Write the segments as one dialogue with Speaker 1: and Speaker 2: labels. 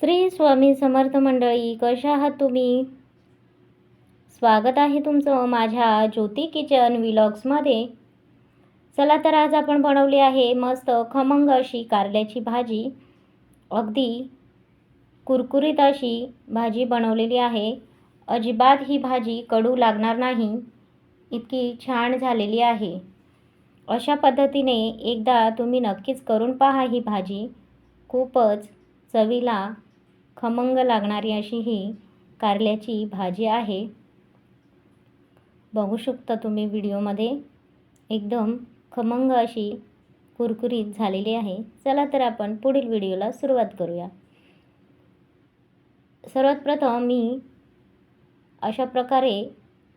Speaker 1: श्री स्वामी समर्थ मंडळी कशा आहात तुम्ही? स्वागत आहे तुमचं माझ्या ज्योती किचन विलॉग्समध्ये. चला तर आज आपण बनवली आहे मस्त खमंग अशी कारल्याची भाजी. अगदी कुरकुरीत अशी भाजी बनवलेली आहे. अजिबात ही भाजी कडू लागणार नाही. इतकी छान झालेली आहे. अशा पद्धतीने एकदा तुम्ही नक्कीच करून पहा ही भाजी. खूपच चवीला खमंग लागणारी अशी ही कारल्याची भाजी आहे. बघू शकता तुम्ही व्हिडिओमध्ये. एकदम खमंग अशी कुरकुरीत झालेली आहे. चला तर आपण पुढील व्हिडिओला सुरुवात करूया. सर्वात प्रथम मी अशा प्रकारे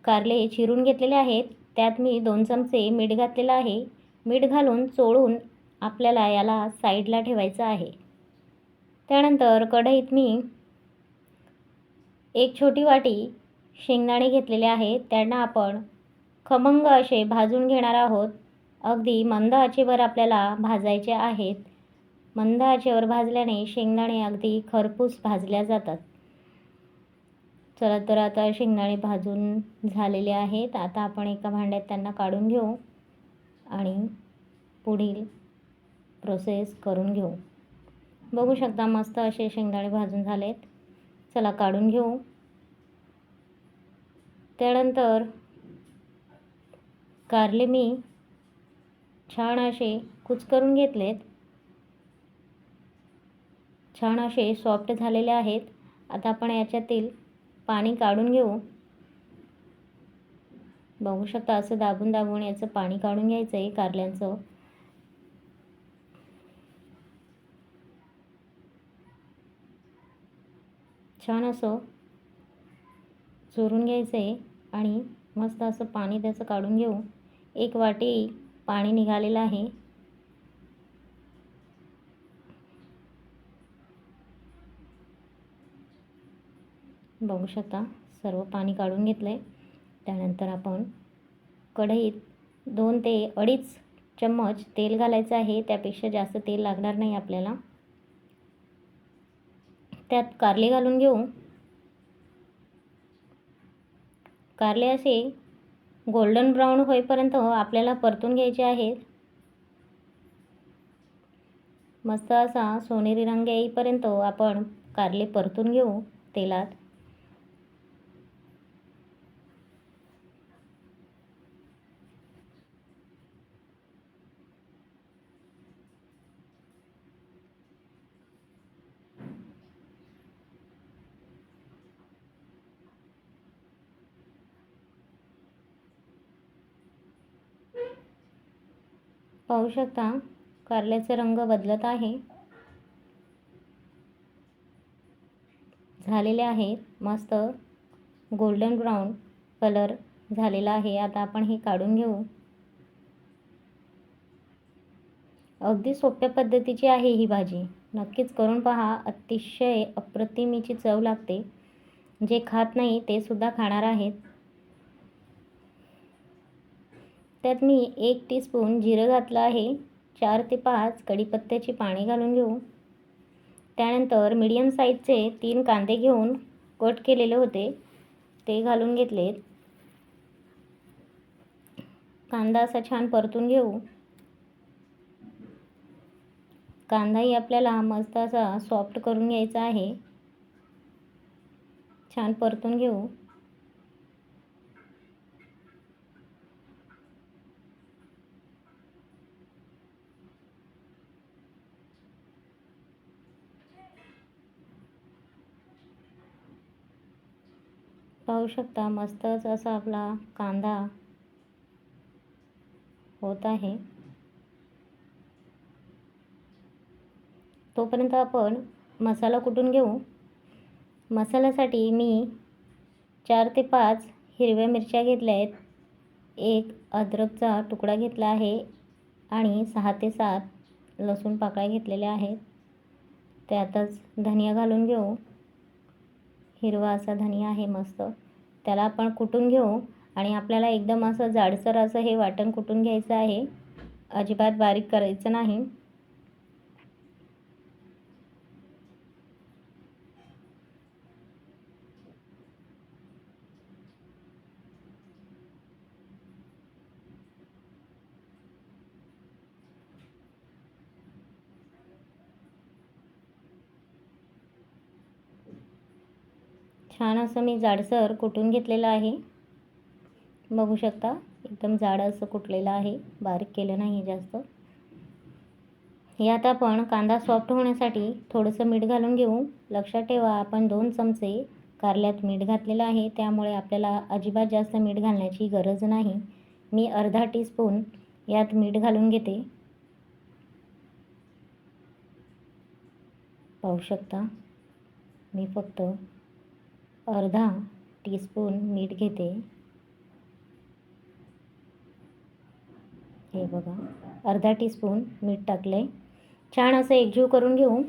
Speaker 1: कारले चिरून घेतलेले आहेत. त्यात मी दोन चमचे मीठ घातलेलं आहे. मीठ घालून चोळून आपल्याला याला साईडला ठेवायचं आहे. त्यानंतर कढईत मी एक छोटी वाटी शेंगदाणे घेतलेले आहेत. त्यांना आपण खमंग असे भाजून घेणार आहोत. अगदी मंद आचेवर आपल्याला भाजायचे आहेत. मंद आचेवर भाजल्याने शेंगदाणे अगदी खरपूस भाजल्या जातात. चला तर आता शेंगदाणे भाजून झालेले आहेत. आता आपण एका भांड्यात त्यांना काढून घेऊ आणि पुढील प्रोसेस करून घेऊ. बघू शकता मस्त असे शेंगदाणे भाजून झालेत. चला काढून घेऊ. त्यानंतर कारले मी छान असे कुच करून घेतलेत. छान असे सॉफ्ट झालेले आहेत. आता आपण याच्यातील पाणी काढून घेऊ. बघू शकता असं दाबून दाबून याचं पाणी काढून घ्यायचं आहे कारल्यांचं. छान असं चोरून घ्यायचं आहे आणि मस्त असं पाणी त्याचं काढून घेऊ. एक वाटी पाणी निघालेलं आहे. बघू शकता सर्व पाणी काढून घेतलं आहे त्यानंतर आपण कढईत दोन ते अडीच चम्मच तेल घालायचं आहे. त्यापेक्षा जास्त तेल लागणार नाही आपल्याला. त्यात कारले घालून घेऊ. कारले असे गोल्डन ब्राऊन होईपर्यंत आपल्याला परतून घ्यायचे आहेत. मस्त असा सोनेरी रंग येईपर्यंत आपण कारले परतून घेऊ तेलात. पाहू शकता कारल्याचा रंग बदलत आहे. झालेले आहेत मस्त. गोल्डन ब्राऊन कलर झालेला आहे. आता आपण हे काढून घेऊ. अगदी सोप्या पद्धतीची आहे ही भाजी. नक्कीच करून पहा. अतिशय अप्रतिमीची चव लागते. जे खात नाही ते सुद्धा खाणार आहेत. त्यात मी एक टीस्पून जिरं घातलं आहे. चार ते पाच कढीपत्त्याची पाणी घालून घेऊ. त्यानंतर मीडियम साईजचे तीन कांदे घेऊन कट केलेले होते. ते घालून घेतलेत. कांदा असा छान परतून घेऊ. कांदाही आपल्याला मस्त असा सॉफ्ट करून घ्यायचा आहे. छान परतून घेऊ. पाहू शकता मस्तच असा आपला कांदा होत आहे. तोपर्यंत आपण मसाला कुटून घेऊ? मसाल्यासाठी मी चार ते पाच हिरव्या मिरच्या घेतल्या आहेत एक अद्रकचा तुकडा घेतला आहे आणि सहा ते सात लसूण पाकळ्या घेतलेल्या आहेत. त्यातच धनिया घालून घेऊ. हिरवा असा धनिया आहे मस्त. त्याला आपण कुटून घेऊ आणि आपल्याला एकदम असं जाडसर असं हे वाटण कुटून घ्यायचं आहे. अजिबात बारीक करायचं नाही. छान असं मी जाडसर कुटून घेतलेलं आहे. बघू शकता एकदम जाड असं कुटलेलं आहे. बारीक केलं नाही जास्त. यात आपण कांदा सॉफ्ट होण्यासाठी थोडंसं मीठ घालून घेऊ. लक्षात ठेवा आपण दोन चमचे कारल्यात मीठ घातलेलं आहे. त्यामुळे आपल्याला अजिबात जास्त मीठ घालण्याची गरज नाही. मी अर्धा टीस्पून यात मीठ घालून घेते. पाहू शकता मी फक्त अर्धा टीस्पून मीठ घेते. हे बघा अर्धा टीस्पून मीठ टाकले छान असं एकजीव करून घेऊ.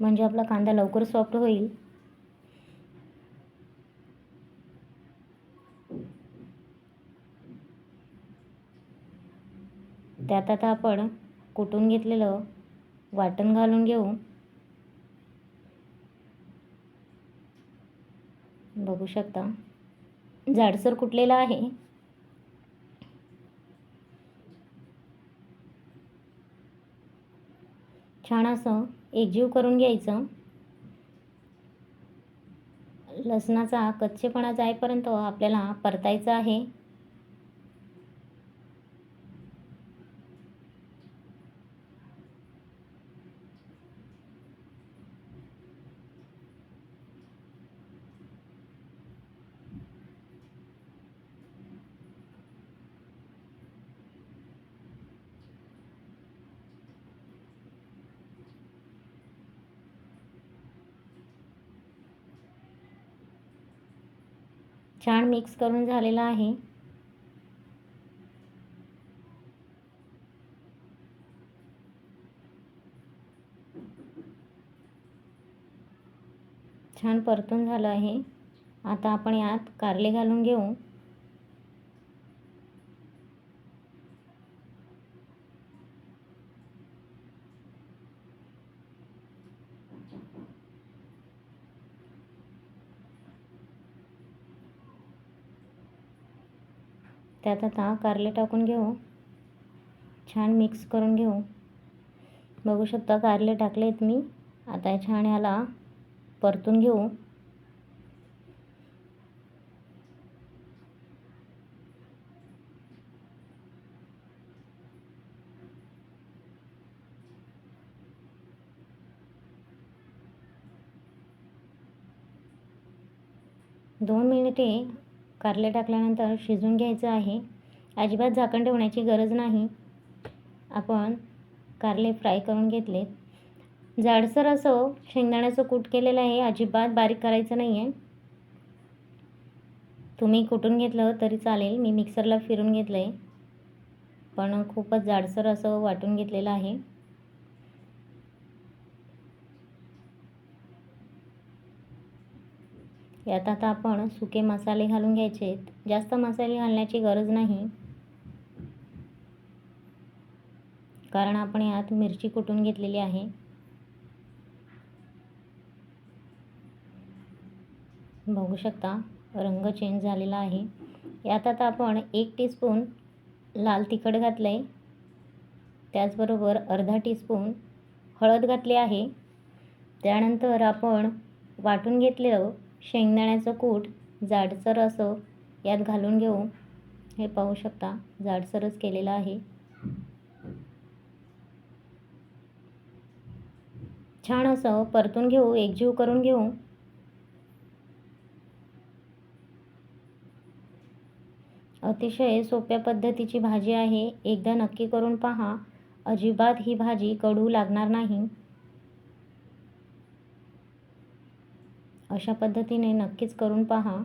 Speaker 1: म्हणजे आपला कांदा लवकर सॉफ्ट होईल. त्यात आता आपण कुटून घेतलेलं वाटण घालून घेऊ. बघू शकता. जाडसर कुठलेला आहे? छान असं एकजीव करून घ्यायचं. लसणाचा कच्चेपणा जाईपर्यंत आपल्याला परतायचं आहे. छान मिक्स करून झालेला आहे. छान परतून झालं आहे. आता आपण यात कारले घालून घेऊ. त्यात आता कारले टाकून घेऊ. छान मिक्स करून घेऊ. बघू शकता कारले टाकलेत मी. आता छान याला परतून घेऊ. दोन मिनिटे कारले टाकल्यानंतर शिजून घ्यायचं आहे. अजिबात झाकण ठेवण्याची गरज नाही. आपण कारले फ्राय करून घेतले. जाडसर असं शेंगदाण्याचं कूट केलेलं आहे अजिबात बारीक करायचं नाही आहे तुम्ही कुटून घेतलं तरी चालेल मी मिक्सरला फिरून घेतलं आहे पण खूपच जाडसर असं वाटून घेतलेलं आहे. यात आता आपण सुके मसाले घालून घ्यायचे जास्त मसाले घालण्याची गरज नाही. कारण आपण यात मिरची कुटून घेतलेली आहे. बघू शकता रंग चेंज झालेला आहे. यात आता आपण एक टीस्पून लाल तिखट घातलं आहे त्याचबरोबर अर्धा टीस्पून हळद घातली आहे. त्यानंतर आपण वाटून घेतलेलं शेंगदाण्याचं कूट जाडसर असं यात घालून घेऊ हे पाहू शकता जाडसरच केलेलं आहे. छान असं परतून घेऊ एकजीव करून घेऊ. अतिशय सोप्या पद्धतीची भाजी आहे. एकदा नक्की करून पहा. अजिबात ही भाजी कडू लागणार नाही. अशा पद्धतीने नक्कीच करून पहा.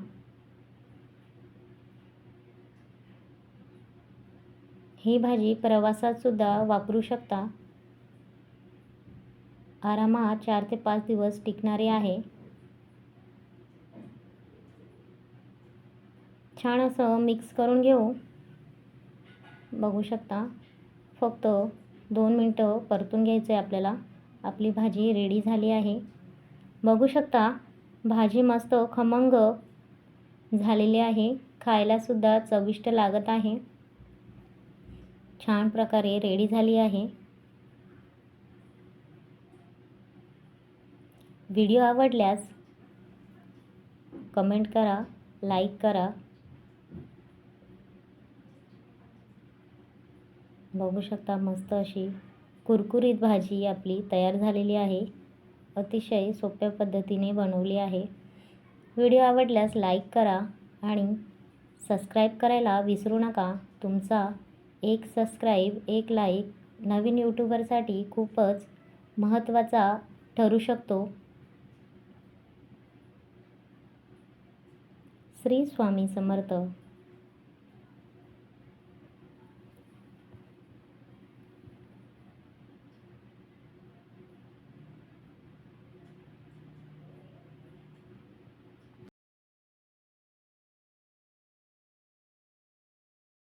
Speaker 1: ही भाजी प्रवासातसुद्धा वापरू शकता. आरामात चार ते पाच दिवस टिकणारी आहे. छान असं मिक्स करून घेऊ. बघू शकता. फक्त दोन मिनटं परतून घ्यायचं आहे आपल्याला. आपली भाजी रेडी झाली आहे. बघू शकता भाजी मस्त खमंग झालेली आहे. खायलासुद्धा चविष्ट लागत आहे. छान प्रकारे रेडी झाली आहे. व्हिडिओ आवडल्यास कमेंट करा लाईक करा. बघू शकता मस्त अशी कुरकुरीत भाजी आपली तयार झालेली आहे. अतिशय सोप्या पद्धतीने बनवली आहे. व्हिडिओ आवडल्यास लाईक करा आणि सबस्क्राईब करायला विसरू नका. तुमचा एक सबस्क्राईब एक लाईक नवीन यूट्यूबरसाठी खूपच महत्त्वाचा ठरू शकतो. श्री स्वामी समर्थ.